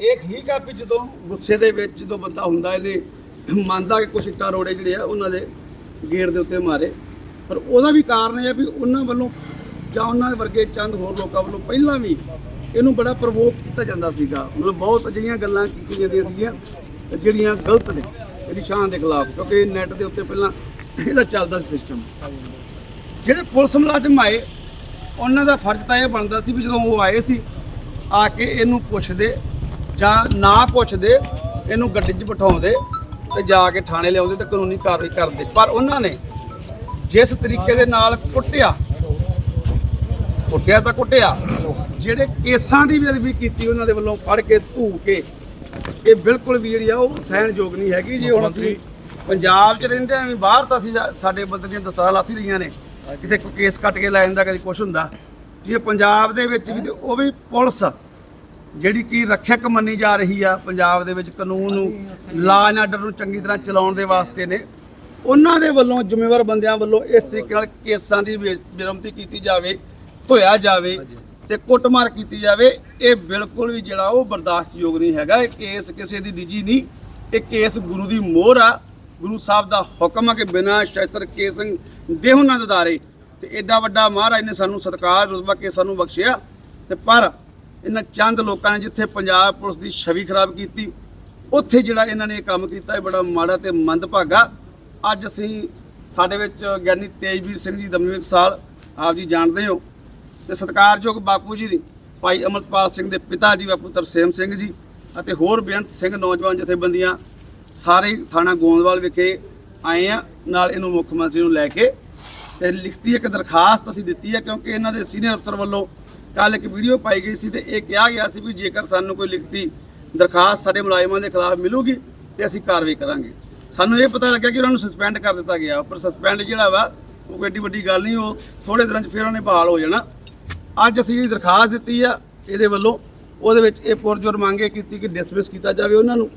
ਇਹ ਠੀਕ ਆ ਵੀ ਜਦੋਂ ਗੁੱਸੇ ਦੇ ਵਿੱਚ ਜਦੋਂ ਬੰਦਾ ਹੁੰਦਾ ਇਹਨੇ ਮੰਨਦਾ ਕਿ ਕੁਛ ਇੱਟਾਂ ਰੋੜੇ ਜਿਹੜੇ ਆ ਉਹਨਾਂ ਦੇ ਗੇਟ ਦੇ ਉੱਤੇ ਮਾਰੇ। ਪਰ ਉਹਦਾ ਵੀ ਕਾਰਨ ਇਹ ਆ ਵੀ ਉਹਨਾਂ ਵੱਲੋਂ ਜਾਂ ਉਹਨਾਂ ਦੇ ਵਰਗੇ ਚੰਦ ਹੋਰ ਲੋਕਾਂ ਵੱਲੋਂ ਪਹਿਲਾਂ ਵੀ ਇਹਨੂੰ ਬੜਾ ਪ੍ਰਵੋਕ ਕੀਤਾ ਜਾਂਦਾ ਸੀਗਾ। ਮਤਲਬ ਬਹੁਤ ਅਜਿਹੀਆਂ ਗੱਲਾਂ ਕੀਤੀਆਂ ਜਾਂਦੀਆਂ ਸੀਗੀਆਂ ਜਿਹੜੀਆਂ ਗਲਤ ਨੇ, ਇਹਦੀ ਸ਼ਾਨ ਦੇ ਖਿਲਾਫ, ਕਿਉਂਕਿ ਨੈਟ ਦੇ ਉੱਤੇ ਪਹਿਲਾਂ ਇਹਦਾ ਚੱਲਦਾ ਸੀ ਸਿਸਟਮ ਜਿਹੜੇ ਪੁਲਿਸ ਮੁਲਾਜ਼ਮ ਆਏ, ਉਹਨਾਂ ਦਾ ਫਰਜ਼ ਤਾਂ ਇਹ ਬਣਦਾ ਸੀ ਵੀ ਜਦੋਂ ਉਹ ਆਏ ਸੀ, ਆ ਕੇ ਇਹਨੂੰ ਪੁੱਛਦੇ ਜਾਂ ਨਾ ਪੁੱਛਦੇ, ਇਹਨੂੰ ਗੱਡੀ 'ਚ ਬਿਠਾਉਂਦੇ ਤੇ ਜਾ ਕੇ ਥਾਣੇ ਲਿਆਉਂਦੇ ਤੇ ਕਾਨੂੰਨੀ ਕਾਰਵਾਈ ਕਰਦੇ। ਪਰ ਉਹਨਾਂ ਨੇ ਜਿਸ ਤਰੀਕੇ ਦੇ ਨਾਲ ਕੁੱਟਿਆ ਕੁੱਟਿਆ ਤਾਂ ਕੁੱਟਿਆ, ਜਿਹੜੇ ਕੇਸਾਂ ਦੀ ਵੀ ਅਦਬੀ ਕੀਤੀ ਉਹਨਾਂ ਦੇ ਵੱਲੋਂ ਫੜ ਕੇ ਧੂ ਕੇ, ਇਹ ਬਿਲਕੁਲ ਵੀ ਜਿਹੜੀ ਆ ਉਹ ਸਹਿਣਯੋਗ ਨਹੀਂ ਹੈਗੀ ਜੀ। ਹੁਣ ਅਸੀਂ ਪੰਜਾਬ 'ਚ ਰਹਿੰਦੇ ਆਂ ਵੀ ਬਾਹਰ ਤਾਂ ਅਸੀਂ ਸਾਡੇ ਬੰਦੇ ਦੀਆਂ ਦਸਤਾਰਾਂ ਲਾਥੀ ਰਹੀਆਂ ਨੇ। ਕਿਤੇ ਕੋਈ ਕੇਸ ਕੱਟ ਕੇ ਲੈ ਜਾਂਦਾ, ਕਦੇ ਕੁਛ ਹੁੰਦਾ। ਜੇ ਪੰਜਾਬ ਦੇ ਵਿੱਚ ਵੀ ਤੇ ਉਹ ਵੀ ਪੁਲਿਸ ਜਿਹੜੀ ਕਿ ਰੱਖਿਅਕ ਮੰਨੀ ਜਾ ਰਹੀ ਆ ਪੰਜਾਬ ਦੇ ਵਿੱਚ ਕਾਨੂੰਨ ਨੂੰ ਲਾ ਐਂਡ ਆਰਡਰ ਨੂੰ ਚੰਗੀ ਤਰ੍ਹਾਂ ਚਲਾਉਣ ਦੇ ਵਾਸਤੇ ਨੇ। ਉਹਨਾਂ ਦੇ ਵੱਲੋਂ ਜ਼ਿੰਮੇਵਾਰ ਬੰਦਿਆਂ ਵੱਲੋਂ ਇਸ ਤਰੀਕੇ ਨਾਲ ਕੇਸਾਂ ਦੀ ਬੇਰੁਮਤੀ ਕੀਤੀ ਜਾਵੇ ਧੋਇਆ ਜਾਵੇ ਤੇ ਕੁੱਟਮਾਰ ਕੀਤੀ ਜਾਵੇ। ਇਹ ਬਿਲਕੁਲ ਵੀ ਜਿਹੜਾ ਉਹ ਬਰਦਾਸ਼ਤਯੋਗ ਨਹੀਂ ਹੈਗਾ। ਇਹ ਕੇਸ ਕਿਸੇ ਦੀ ਨਿੱਜੀ ਨਹੀਂ। ਇਹ ਕੇਸ ਗੁਰੂ ਦੀ ਮੋਹਰ ਆ। ਗੁਰੂ ਸਾਹਿਬ ਦਾ ਹੁਕਮ ਆ ਕਿ ਬਿਨਾਂ ਸ਼ਸਤਰ ਕੇਸ ਦੇਹੁ ਨਾ ਦਦਾਰੇ ਤੇ ਐਡਾ ਵੱਡਾ ਮਹਾਰਾਜ ਨੇ ਸਾਨੂੰ ਸਤਕਾਰ ਰੁਤਬਾ ਕੇ ਸਾਨੂੰ ਬਖਸ਼ਿਆ। ਤੇ ਪਰ ਇਹਨਾਂ ਚੰਦ ਲੋਕਾਂ ਨੇ ਜਿੱਥੇ ਪੰਜਾਬ ਪੁਲਿਸ ਦੀ ਛਵੀ ਖਰਾਬ ਕੀਤੀ, ਉੱਥੇ ਜਿਹੜਾ ਇਹਨਾਂ ਨੇ ਇਹ ਕੰਮ ਕੀਤਾ, ਇਹ ਬੜਾ ਮਾੜਾ ਤੇ ਮੰਦਭਾਗਾ। ਅੱਜ ਅਸੀਂ ਸਾਡੇ ਵਿੱਚ ਗਿਆਨੀ ਤੇਜਵੀਰ ਸਿੰਘ ਜੀ ਦਮਨਵੀਰ ਸਾਲ, ਆਪ ਜੀ ਜਾਣਦੇ ਹੋ। ਤੇ ਸਤਿਕਾਰਯੋਗ ਬਾਪੂ ਜੀ ਦੀ, ਭਾਈ ਅਮਰਪਾਲ ਸਿੰਘ ਦੇ ਪਿਤਾ ਜੀ, ਬਾਪੂ ਤਰਸੇਮ ਸਿੰਘ ਜੀ ਅਤੇ ਹੋਰ ਬੇਅੰਤ ਸਿੰਘ ਨੌਜਵਾਨ ਜਥੇਬੰਦੀਆਂ ਸਾਰੇ ਥਾਣਾ ਗੋਂਦਵਾਲ ਵਿਖੇ ਆਏ ਆ। ਨਾਲ ਇਹਨੂੰ ਮੁੱਖ ਮੰਤਰੀ ਨੂੰ ਲੈ ਕੇ ਤੇ ਲਿਖਤੀ ਇੱਕ ਦਰਖਾਸਤ ਅਸੀਂ ਦਿੱਤੀ ਹੈ ਕਿਉਂਕਿ ਇਹਨਾਂ ਦੇ ਸੀਨੀਅਰ ਅਫਸਰ ਵੱਲੋਂ ਕੱਲ ਇੱਕ ਵੀਡੀਓ ਪਾਈ ਗਈ ਸੀ ਤੇ ਇਹ ਕਿਹਾ ਗਿਆ ਸੀ ਵੀ ਜੇਕਰ ਸਾਨੂੰ ਕੋਈ ਲਿਖਤੀ ਦਰਖਾਸਤ ਸਾਡੇ ਮੁਲਾਜ਼ਮਾਂ ਦੇ ਖਿਲਾਫ ਮਿਲੂਗੀ ਤੇ ਅਸੀਂ ਕਾਰਵਾਈ ਕਰਾਂਗੇ। ਸਾਨੂੰ ਇਹ ਪਤਾ ਲੱਗਿਆ ਕਿ ਉਹਨਾਂ ਨੂੰ ਸਸਪੈਂਡ ਕਰ ਦਿੱਤਾ ਗਿਆ। ਪਰ ਸਸਪੈਂਡ ਜਿਹੜਾ ਵਾ, ਉਹ ਕੋਈ ਏਡੀ ਵੱਡੀ ਗੱਲ ਨਹੀਂ, ਉਹ ਥੋੜੇ ਦਿਨਾਂ 'ਚ ਫਿਰ ਉਹਨੇ ਬਹਾਲ ਹੋ ਜਾਣਾ। ਅੱਜ ਅਸੀਂ ਜਿਹੜੀ ਦਰਖਾਸਤ ਦਿੱਤੀ ਆ, ਇਹਦੇ ਵੱਲੋਂ, ਉਹਦੇ ਵਿੱਚ ਇਹ ਪੁਰਜੋਰ ਮੰਗੇ ਕੀਤੀ ਕਿ ਡਿਸਮਿਸ ਕੀਤਾ ਜਾਵੇ ਉਹਨਾਂ ਨੂੰ।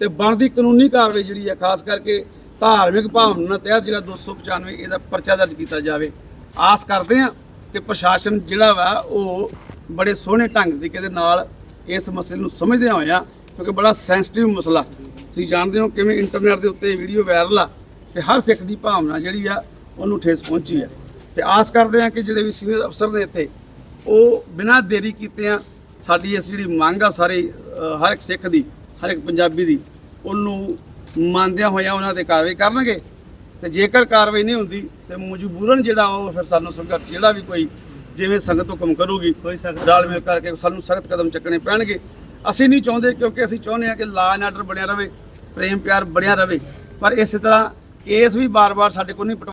ਤੇ ਬਣਦੀ ਕਾਨੂੰਨੀ ਕਾਰਵਾਈ ਜਿਹੜੀ ਆ, ਖਾਸ ਕਰਕੇ ਧਾਰਮਿਕ ਭਾਵਨਾ ਤਹਿਤ ਜਿਹੜਾ 295 ਇਹਦਾ ਪਰਚਾ ਦਰਜ ਕੀਤਾ ਜਾਵੇ। ਆਸ ਕਰਦੇ ਆ ਕਿ ਪ੍ਰਸ਼ਾਸਨ ਜਿਹੜਾ ਵਾ, ਉਹ ਬੜੇ ਸੋਹਣੇ ਢੰਗ ਤਰੀਕੇ ਦੇ ਨਾਲ ਇਸ ਮਸਲੇ ਨੂੰ ਸਮਝਦੇ ਹੋਇਆ, ਕਿਉਂਕਿ ਬੜਾ ਸੈਂਸਿਟਿਵ ਮਸਲਾ। ਤੁਸੀਂ ਜਾਣਦੇ ਹੋ ਕਿਵੇਂ ਇੰਟਰਨੈਟ ਦੇ ਉੱਤੇ ਵੀਡੀਓ ਵਾਇਰਲ ਆ, ਤੇ ਹਰ ਸਿੱਖ ਦੀ ਭਾਵਨਾ ਜਿਹੜੀ ਆ, ਉਹਨੂੰ ਠੇਸ ਪਹੁੰਚੀ ਆ। ਤੇ ਆਸ ਕਰਦੇ ਆ ਕਿ ਜਿਹੜੇ ਵੀ ਸੀਨੀਅਰ ਅਫਸਰ ਨੇ ਇੱਥੇ, ਉਹ ਬਿਨਾਂ ਦੇਰੀ ਕੀਤੇ ਆ, ਸਾਡੀ ਇਸ ਜਿਹੜੀ ਮੰਗ ਆ ਸਾਰੇ ਹਰ ਇੱਕ ਸਿੱਖ ਦੀ, ਹਰ ਇੱਕ ਪੰਜਾਬੀ ਦੀ, ਉਹਨੂੰ ਮੰਨਦਿਆਂ ਹੋਇਆਂ ਉਹਨਾਂ ਤੇ ਕਾਰਵਾਈ ਕਰਨਗੇ। ਤੇ ਜੇਕਰ ਕਾਰਵਾਈ ਨਹੀਂ ਹੁੰਦੀ ਤੇ ਮਜਬੂਰਨ ਜਿਹੜਾ ਉਹ ਫਿਰ ਸਾਨੂੰ ਸੰਘਰਸ਼ ਜਿਹੜਾ ਵੀ ਕੋਈ ਜਿਵੇਂ ਸੰਗਤ ਹੁਕਮ ਕਰੂਗੀ ਰਲ ਮਿਲ ਕਰਕੇ ਸਾਨੂੰ ਸਖਤ ਕਦਮ ਚੱਕਣੇ ਪੈਣਗੇ। ਅਸੀਂ ਨਹੀਂ ਚਾਹੁੰਦੇ ਕਿਉਂਕਿ ਅਸੀਂ ਚਾਹੁੰਦੇ ਹਾਂ ਕਿ ਲਾ ਐਂਡ ਆਰਡਰ ਬਣਿਆ ਰਵੇ ਪ੍ਰੇਮ ਪਿਆਰ ਬਣਿਆ ਰਵੇ। ਪਰ ਇਸੇ ਤਰ੍ਹਾਂ ਕੇਸ ਵੀ ਬਾਰ-ਬਾਰ ਸਾਡੇ ਕੋਲ ਨਹੀਂ ਪਟ